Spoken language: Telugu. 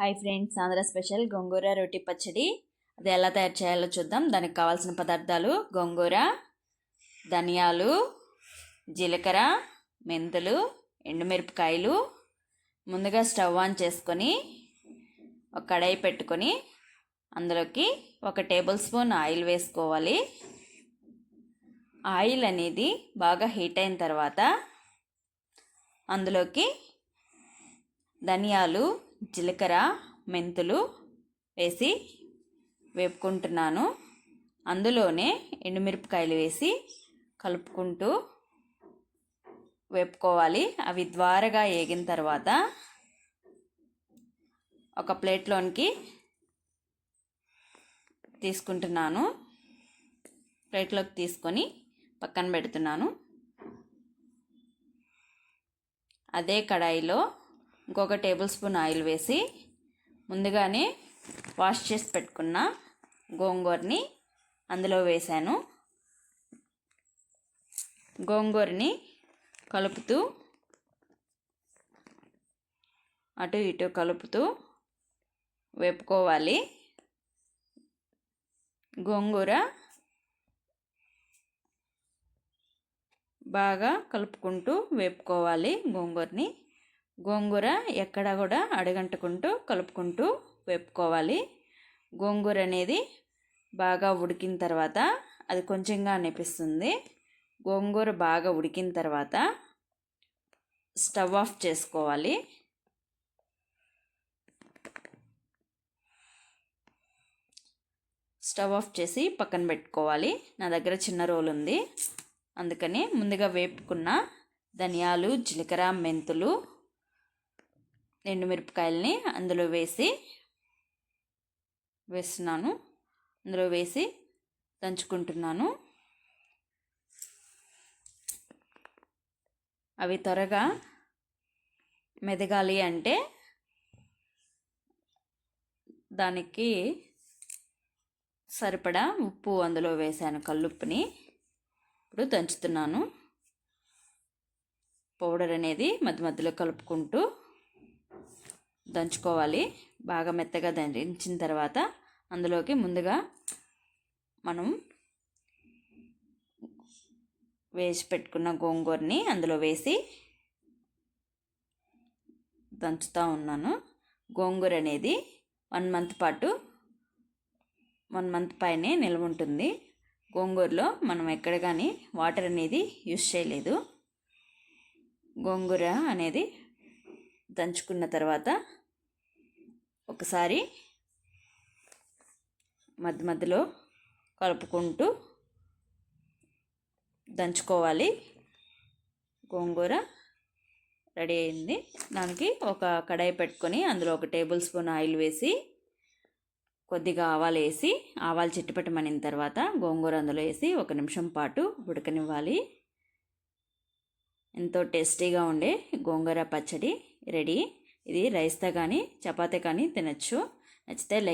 హాయ్ ఫ్రెండ్స్ ఆంధ్ర స్పెషల్ గోంగూర రొట్టి పచ్చడి. అది ఎలా తయారు చేయాలో చూద్దాం. దానికి కావాల్సిన పదార్థాలు గోంగూర ధనియాలు జీలకర్ర మెంతులు ఎండుమిరపకాయలు. ముందుగా స్టవ్ ఆన్ చేసుకొని ఒక కడాయి పెట్టుకొని అందులోకి ఒక టేబుల్ స్పూన్ ఆయిల్ వేసుకోవాలి. ఆయిల్ అనేది బాగా హీట్ అయిన తర్వాత అందులోకి ధనియాలు జీలకర్ర మెంతులు వేసి వేపుకుంటున్నాను. అందులోనే ఎండుమిరపకాయలు వేసి కలుపుకుంటూ వేపుకోవాలి. అవి ద్వారగా ఏగిన తర్వాత ఒక ప్లేట్లోనికి తీసుకుంటున్నాను. ప్లేట్లోకి తీసుకొని పక్కన పెడుతున్నాను. అదే కడాయిలో ఇంకొక టేబుల్ స్పూన్ ఆయిల్ వేసి ముందుగానే వాష్ చేసి పెట్టుకున్న గోంగూరని అందులో వేశాను. గోంగూరని కలుపుతూ అటు ఇటు కలుపుతూ వేపుకోవాలి. గోంగూర బాగా కలుపుకుంటూ వేపుకోవాలి గోంగూరని. గోంగూర ఎక్కడ కూడా అడగంటుకుంటూ కలుపుకుంటూ వేపుకోవాలి. గోంగూర అనేది బాగా ఉడికిన తర్వాత అది కొంచెంగా అనిపిస్తుంది. గోంగూర బాగా ఉడికిన తర్వాత స్టవ్ ఆఫ్ చేసుకోవాలి. స్టవ్ ఆఫ్ చేసి పక్కన పెట్టుకోవాలి. నా దగ్గర చిన్న రోల్ ఉంది. అందుకని ముందుగా వేపుకున్న ధనియాలు జీలకర్ర మెంతులు ఎండుమిరపకాయలని అందులో వేసి వేస్తున్నాను. అందులో వేసి దంచుకుంటున్నాను. అవి త్వరగా మెదగాలి అంటే దానికి సరిపడా ఉప్పు అందులో వేసాను కల్లుప్పుని. ఇప్పుడు దంచుతున్నాను. పౌడర్ అనేది మధ్య మధ్యలో కలుపుకుంటూ దంచుకోవాలి. బాగా మెత్తగా దంచిన తర్వాత అందులోకి ముందుగా మనం వేసి పెట్టుకున్న గోంగూరని అందులో వేసి దంచుతూ ఉన్నాను. గోంగూర అనేది వన్ మంత్ పాటు వన్ మంత్ పైనే నిల్వ ఉంటుంది. గోంగూరలో మనం ఎక్కడ కానీ వాటర్ అనేది యూస్ చేయలేదు. గోంగూర అనేది దంచుకున్న తర్వాత ఒకసారి మధ్య మధ్యలో కలుపుకుంటూ దంచుకోవాలి. గోంగూర రెడీ అయింది. దానికి ఒక కడాయి పెట్టుకొని అందులో ఒక టేబుల్ స్పూన్ ఆయిల్ వేసి కొద్దిగా ఆవాలు వేసి ఆవాలు చిట్టుపెట్టమనిన తర్వాత గోంగూర అందులో వేసి ఒక నిమిషం పాటు ఉడకనివ్వాలి. ఎంతో టేస్టీగా ఉండే గోంగూర పచ్చడి రెడీ. ఇది రైస్తో కానీ చపాతీ కానీ తినచ్చు. నచ్చితే లైక్